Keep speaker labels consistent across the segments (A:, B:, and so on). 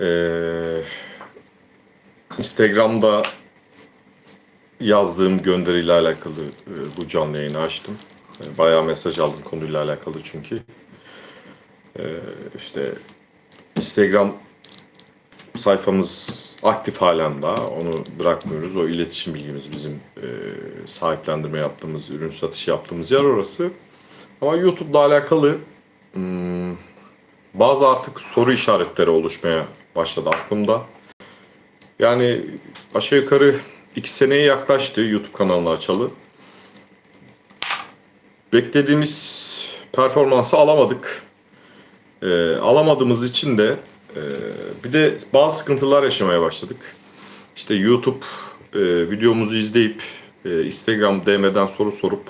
A: Ee, Instagram'da yazdığım gönderiyle alakalı e, bu canlı yayını açtım. E, Bayağı mesaj aldım konuyla alakalı çünkü. Ee, işte Instagram sayfamız aktif halen daha. Onu bırakmıyoruz. O iletişim bilgimiz bizim e, sahiplendirme yaptığımız, ürün satışı yaptığımız yer orası. Ama YouTube'la alakalı hmm, bazı artık soru işaretleri oluşmaya başladı aklımda. Yani aşağı yukarı iki seneye yaklaştı YouTube kanalını açalı. Beklediğimiz performansı alamadık. Ee, alamadığımız için de e, bir de bazı sıkıntılar yaşamaya başladık. İşte YouTube e, videomuzu izleyip e, Instagram DM'den soru sorup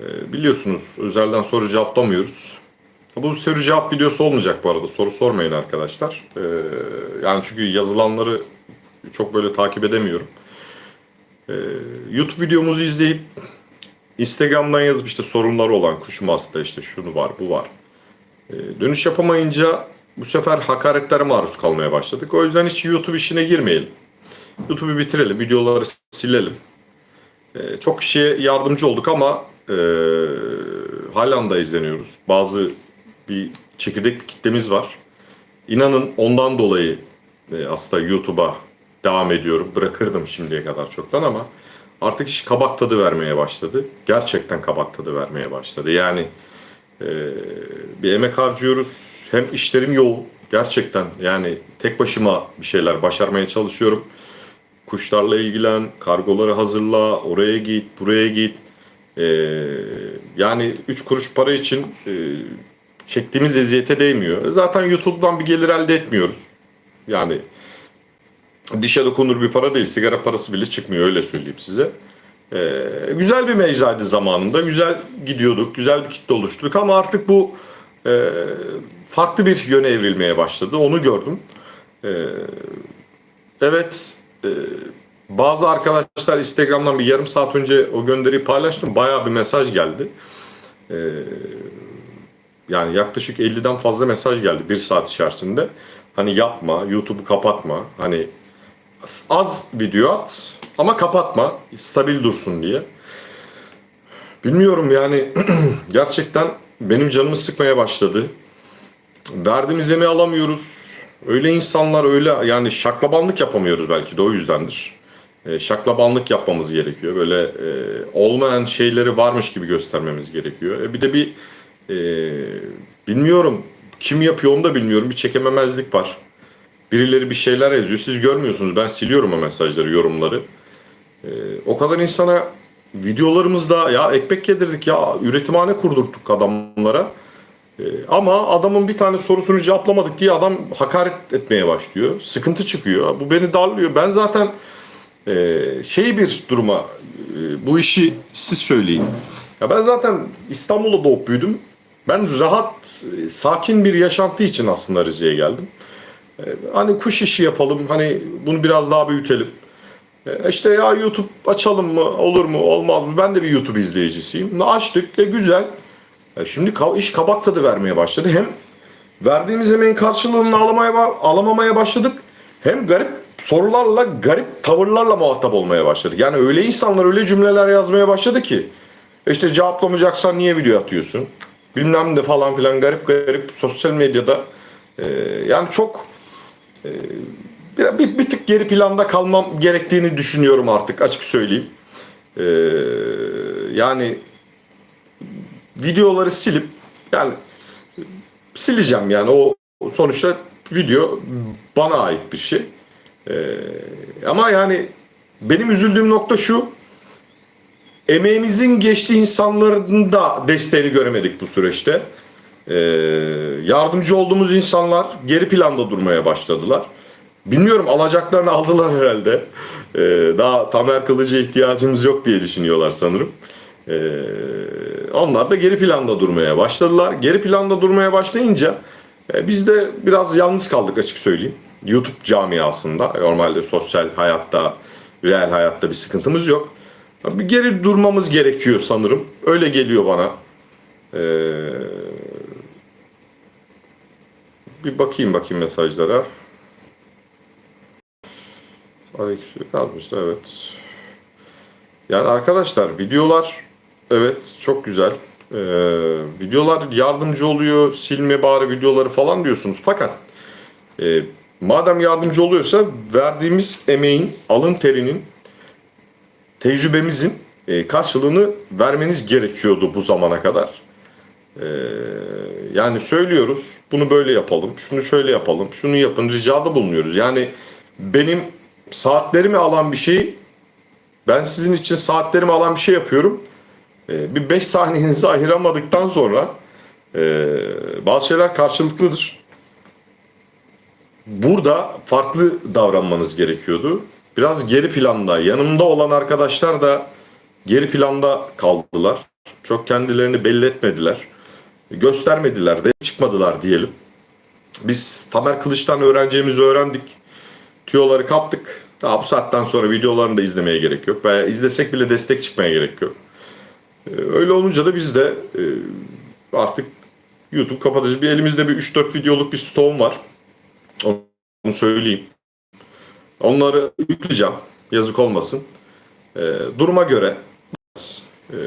A: e, biliyorsunuz özelden soru cevaplamıyoruz. Bu soru cevap videosu olmayacak bu arada. Soru sormayın arkadaşlar. E, yani çünkü yazılanları çok böyle takip edemiyorum. E, YouTube videomuzu izleyip Instagram'dan yazıp işte sorunları olan kuşum hasta işte şunu var bu var. E, dönüş yapamayınca bu sefer hakaretlere maruz kalmaya başladık. O yüzden hiç YouTube işine girmeyelim. YouTube'u bitirelim, videoları silelim. E, çok kişiye yardımcı olduk ama e, halen da izleniyoruz. Bazı bir çekirdek bir kitlemiz var. İnanın ondan dolayı e, aslında YouTube'a devam ediyorum. Bırakırdım şimdiye kadar çoktan ama artık iş kabak tadı vermeye başladı. Gerçekten kabak tadı vermeye başladı. Yani e, bir emek harcıyoruz. Hem işlerim yoğun. Gerçekten yani tek başıma bir şeyler başarmaya çalışıyorum. Kuşlarla ilgilen, kargoları hazırla, oraya git, buraya git. E, yani 3 kuruş para için e, çektiğimiz eziyete değmiyor. Zaten YouTube'dan bir gelir elde etmiyoruz. Yani dişe dokunur bir para değil. Sigara parası bile çıkmıyor öyle söyleyeyim size. Ee, güzel bir mecraydı zamanında. Güzel gidiyorduk. Güzel bir kitle oluşturduk ama artık bu e, farklı bir yöne evrilmeye başladı. Onu gördüm. Ee, evet e, bazı arkadaşlar Instagram'dan bir yarım saat önce o gönderiyi paylaştım. Bayağı bir mesaj geldi. Ee, yani yaklaşık 50'den fazla mesaj geldi bir saat içerisinde. Hani yapma, YouTube'u kapatma. Hani az video at ama kapatma. Stabil dursun diye. Bilmiyorum yani gerçekten benim canımı sıkmaya başladı. Verdiğimiz emeği alamıyoruz. Öyle insanlar öyle yani şaklabanlık yapamıyoruz belki de o yüzdendir. E, şaklabanlık yapmamız gerekiyor. Böyle e, olmayan şeyleri varmış gibi göstermemiz gerekiyor. E, bir de bir e, bilmiyorum kim yapıyor onu da bilmiyorum. Bir çekememezlik var. Birileri bir şeyler yazıyor. Siz görmüyorsunuz. Ben siliyorum o mesajları, yorumları. Ee, o kadar insana videolarımızda ya ekmek yedirdik ya üretimhane kurdurttuk adamlara. Ee, ama adamın bir tane sorusunu cevaplamadık diye adam hakaret etmeye başlıyor. Sıkıntı çıkıyor. Bu beni darlıyor. Ben zaten e, şey bir duruma e, bu işi siz söyleyin. Ya ben zaten İstanbul'da doğup büyüdüm. Ben rahat, sakin bir yaşantı için aslında Rize'ye geldim. E, Hani kuş işi yapalım, hani bunu biraz daha büyütelim. E, İşte ya YouTube açalım mı, olur mu, olmaz mı? Ben de bir YouTube izleyicisiyim. Açtık, e, güzel. E, Şimdi iş kabak tadı vermeye başladı. Hem verdiğimiz emeğin karşılığını alamaya, alamamaya başladık. Hem garip sorularla, garip tavırlarla muhatap olmaya başladık. Yani öyle insanlar öyle cümleler yazmaya başladı ki. İşte cevaplamayacaksan niye video atıyorsun? Bilmem de falan filan garip garip sosyal medyada. e, yani çok bir, bir, bir tık geri planda kalmam gerektiğini düşünüyorum artık açık söyleyeyim. Ee, yani videoları silip yani sileceğim yani o sonuçta video bana ait bir şey. Ee, ama yani benim üzüldüğüm nokta şu emeğimizin geçtiği insanların da desteğini göremedik bu süreçte. Ee, yardımcı olduğumuz insanlar geri planda durmaya başladılar. Bilmiyorum alacaklarını aldılar herhalde. Ee, daha Tamer Kılıcı'ya ihtiyacımız yok diye düşünüyorlar sanırım. Ee, onlar da geri planda durmaya başladılar. Geri planda durmaya başlayınca e, biz de biraz yalnız kaldık açık söyleyeyim. YouTube camiasında normalde sosyal hayatta, real hayatta bir sıkıntımız yok. Bir geri durmamız gerekiyor sanırım. Öyle geliyor bana. Ee, bir bakayım bakayım mesajlara. Aleykümselam yazmıştı evet. Yani arkadaşlar videolar evet çok güzel. Ee, videolar yardımcı oluyor. Silme bari videoları falan diyorsunuz. Fakat e, madem yardımcı oluyorsa verdiğimiz emeğin, alın terinin, tecrübemizin e, karşılığını vermeniz gerekiyordu bu zamana kadar. Ee, yani söylüyoruz bunu böyle yapalım, şunu şöyle yapalım, şunu yapın ricada bulunuyoruz. Yani benim saatlerimi alan bir şeyi ben sizin için saatlerimi alan bir şey yapıyorum. Ee, bir 5 saniyenizi ayıramadıktan sonra e, bazı şeyler karşılıklıdır. Burada farklı davranmanız gerekiyordu. Biraz geri planda, yanımda olan arkadaşlar da geri planda kaldılar. Çok kendilerini belli etmediler. Göstermediler de çıkmadılar diyelim. Biz Tamer Kılıç'tan öğreneceğimizi öğrendik. Tüyoları kaptık. Daha bu saatten sonra videolarını da izlemeye gerek yok. Veya izlesek bile destek çıkmaya gerek yok. Ee, Öyle olunca da biz de e, artık YouTube kapatıcı bir elimizde bir 3-4 videoluk bir stoğum var. Onu söyleyeyim. Onları yükleyeceğim. Yazık olmasın. Ee, duruma göre e,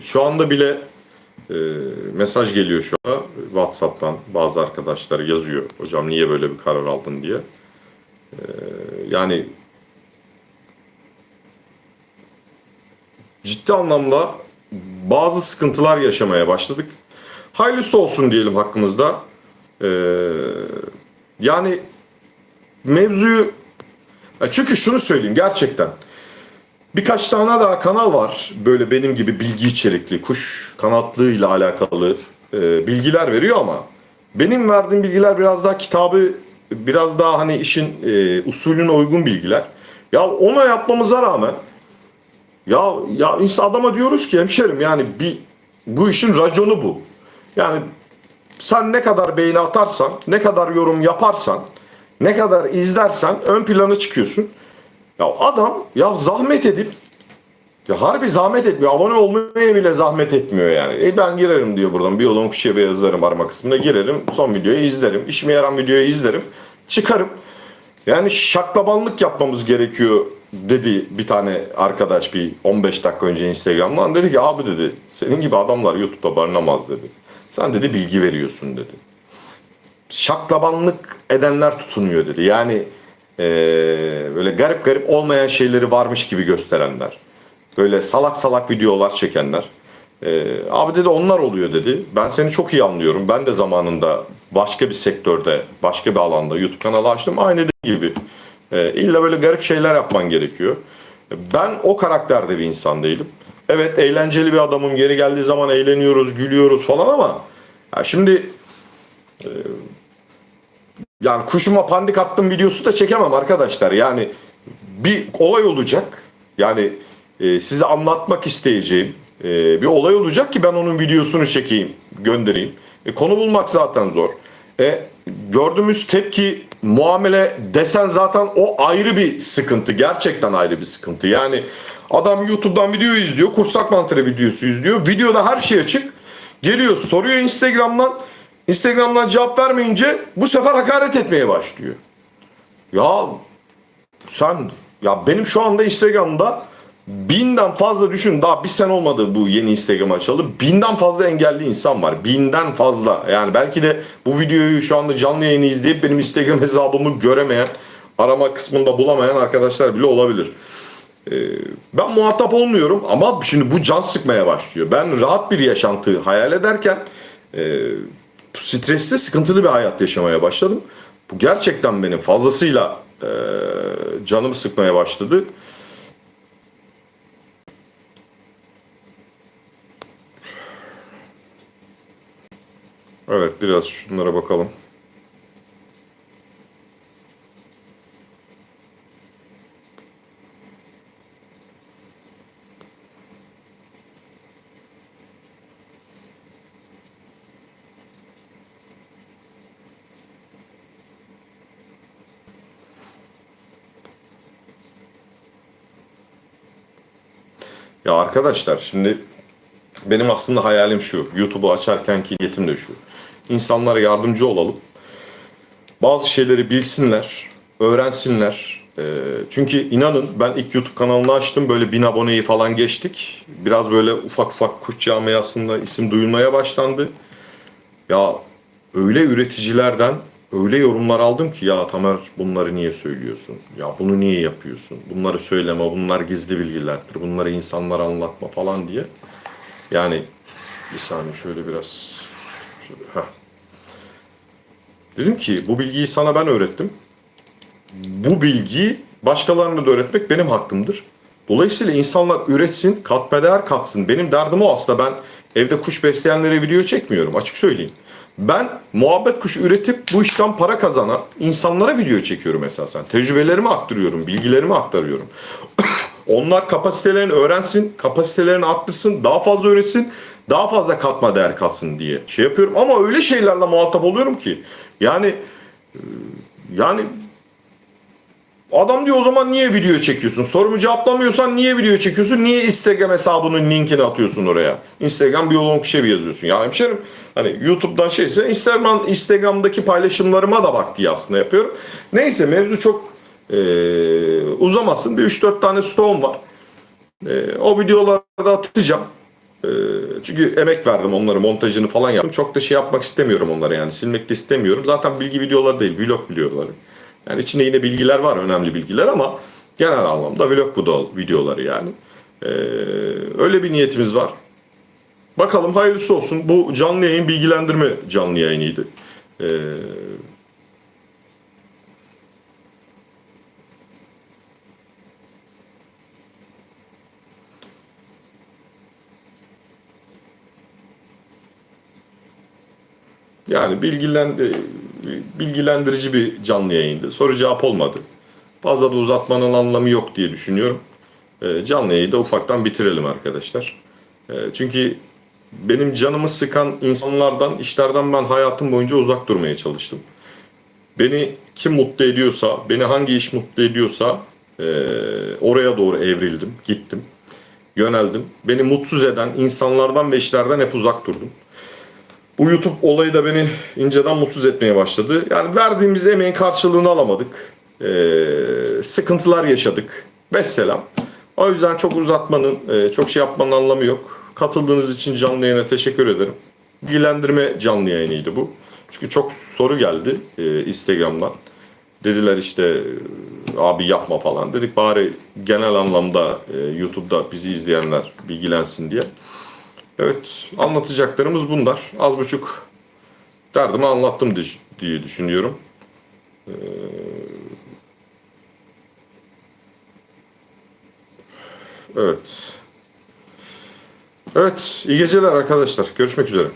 A: şu anda bile e, mesaj geliyor şu an WhatsApp'tan bazı arkadaşlar yazıyor. Hocam niye böyle bir karar aldın diye. Ee, yani ciddi anlamda bazı sıkıntılar yaşamaya başladık. Hayırlısı olsun diyelim hakkımızda. Ee, yani mevzuyu çünkü şunu söyleyeyim gerçekten birkaç tane daha kanal var böyle benim gibi bilgi içerikli kuş kanatlığıyla alakalı e, bilgiler veriyor ama benim verdiğim bilgiler biraz daha kitabı biraz daha hani işin e, usulüne uygun bilgiler. Ya ona yapmamıza rağmen ya ya insan adama diyoruz ki hemşerim yani bir bu işin raconu bu. Yani sen ne kadar beğeni atarsan, ne kadar yorum yaparsan, ne kadar izlersen ön plana çıkıyorsun. Ya adam ya zahmet edip ya harbi zahmet etmiyor. Abone olmaya bile zahmet etmiyor yani. E ben girerim diyor buradan. Bir yolun kuşuya yazarım arama kısmına girerim. Son videoyu izlerim. İşime yaran videoyu izlerim. Çıkarım. Yani şaklabanlık yapmamız gerekiyor dedi bir tane arkadaş bir 15 dakika önce Instagram'dan. Dedi ki abi dedi senin gibi adamlar YouTube'da barınamaz dedi. Sen dedi bilgi veriyorsun dedi. Şaklabanlık edenler tutunuyor dedi. Yani eee, böyle garip garip olmayan şeyleri varmış gibi gösterenler. Böyle salak salak videolar çekenler. Ee, abi dedi onlar oluyor dedi. Ben seni çok iyi anlıyorum. Ben de zamanında başka bir sektörde, başka bir alanda YouTube kanalı açtım. Aynı dediği gibi. Ee, illa böyle garip şeyler yapman gerekiyor. Ben o karakterde bir insan değilim. Evet eğlenceli bir adamım. Geri geldiği zaman eğleniyoruz, gülüyoruz falan ama ya şimdi e, yani kuşuma pandik attım videosu da çekemem arkadaşlar. Yani bir olay olacak. Yani e, size anlatmak isteyeceğim e, bir olay olacak ki ben onun videosunu çekeyim, göndereyim. E, konu bulmak zaten zor. E, gördüğümüz tepki, muamele desen zaten o ayrı bir sıkıntı. Gerçekten ayrı bir sıkıntı. Yani adam YouTube'dan video izliyor, kursak mantarı videosu izliyor. Videoda her şey açık. Geliyor soruyor Instagram'dan. Instagram'dan cevap vermeyince bu sefer hakaret etmeye başlıyor. Ya sen ya benim şu anda Instagram'da binden fazla düşün daha bir sene olmadı bu yeni Instagram açalı. Binden fazla engelli insan var. Binden fazla. Yani belki de bu videoyu şu anda canlı yayını izleyip benim Instagram hesabımı göremeyen, arama kısmında bulamayan arkadaşlar bile olabilir. Ee, ben muhatap olmuyorum ama şimdi bu can sıkmaya başlıyor. Ben rahat bir yaşantı hayal ederken e, stresli, sıkıntılı bir hayat yaşamaya başladım. Bu gerçekten benim fazlasıyla e, canımı sıkmaya başladı. Evet biraz şunlara bakalım. Ya arkadaşlar şimdi benim aslında hayalim şu. YouTube'u açarkenki niyetim de şu. İnsanlara yardımcı olalım. Bazı şeyleri bilsinler, öğrensinler. Ee, çünkü inanın ben ilk YouTube kanalını açtım. Böyle bin aboneyi falan geçtik. Biraz böyle ufak ufak kuş camiasında isim duyulmaya başlandı. Ya öyle üreticilerden öyle yorumlar aldım ki ya Tamer bunları niye söylüyorsun? Ya bunu niye yapıyorsun? Bunları söyleme, bunlar gizli bilgilerdir. Bunları insanlara anlatma falan diye. Yani bir saniye şöyle biraz şöyle, heh. Dedim ki bu bilgiyi sana ben öğrettim. Bu bilgiyi başkalarına da öğretmek benim hakkımdır. Dolayısıyla insanlar üretsin, katma değer katsın. Benim derdim o aslında. Ben evde kuş besleyenlere video çekmiyorum açık söyleyeyim. Ben muhabbet kuşu üretip bu işten para kazanan insanlara video çekiyorum esasen. Tecrübelerimi aktarıyorum, bilgilerimi aktarıyorum. Onlar kapasitelerini öğrensin, kapasitelerini arttırsın, daha fazla üretsin, daha fazla katma değer katsın diye şey yapıyorum. Ama öyle şeylerle muhatap oluyorum ki yani yani Adam diyor o zaman niye video çekiyorsun? Sorumu cevaplamıyorsan niye video çekiyorsun? Niye Instagram hesabının linkini atıyorsun oraya? Instagram biyolog şey yazıyorsun. Ya hemşerim hani YouTube'dan şeyse Instagram Instagram'daki paylaşımlarıma da bak diye aslında yapıyorum. Neyse mevzu çok e, uzamasın. Bir 3-4 tane stoğum var. E, o videoları da atacağım. E, çünkü emek verdim onları montajını falan yaptım. Çok da şey yapmak istemiyorum onları yani silmek de istemiyorum. Zaten bilgi videoları değil vlog videoları. Yani içinde yine bilgiler var, önemli bilgiler ama genel anlamda vlog bu da videoları yani. Ee, öyle bir niyetimiz var. Bakalım hayırlısı olsun. Bu canlı yayın bilgilendirme canlı yayınıydı. Ee, Yani bilgilen, e, bilgilendirici bir canlı yayındı. Soru cevap olmadı. Fazla da uzatmanın anlamı yok diye düşünüyorum. E, Canlı yayını da ufaktan bitirelim arkadaşlar. E, Çünkü benim canımı sıkan insanlardan, işlerden ben hayatım boyunca uzak durmaya çalıştım. Beni kim mutlu ediyorsa, beni hangi iş mutlu ediyorsa e, oraya doğru evrildim, gittim, yöneldim. Beni mutsuz eden insanlardan ve işlerden hep uzak durdum. Bu YouTube olayı da beni inceden mutsuz etmeye başladı. Yani verdiğimiz emeğin karşılığını alamadık. Ee, sıkıntılar yaşadık. Vesselam. O yüzden çok uzatmanın, e, çok şey yapmanın anlamı yok. Katıldığınız için canlı yayına teşekkür ederim. Bilgilendirme canlı yayınıydı bu. Çünkü çok soru geldi e, Instagram'dan. Dediler işte abi yapma falan. Dedik bari genel anlamda e, YouTube'da bizi izleyenler bilgilensin diye. Evet, anlatacaklarımız bunlar. Az buçuk derdimi anlattım di- diye düşünüyorum. Ee, Evet. Evet, iyi geceler arkadaşlar. Görüşmek üzere.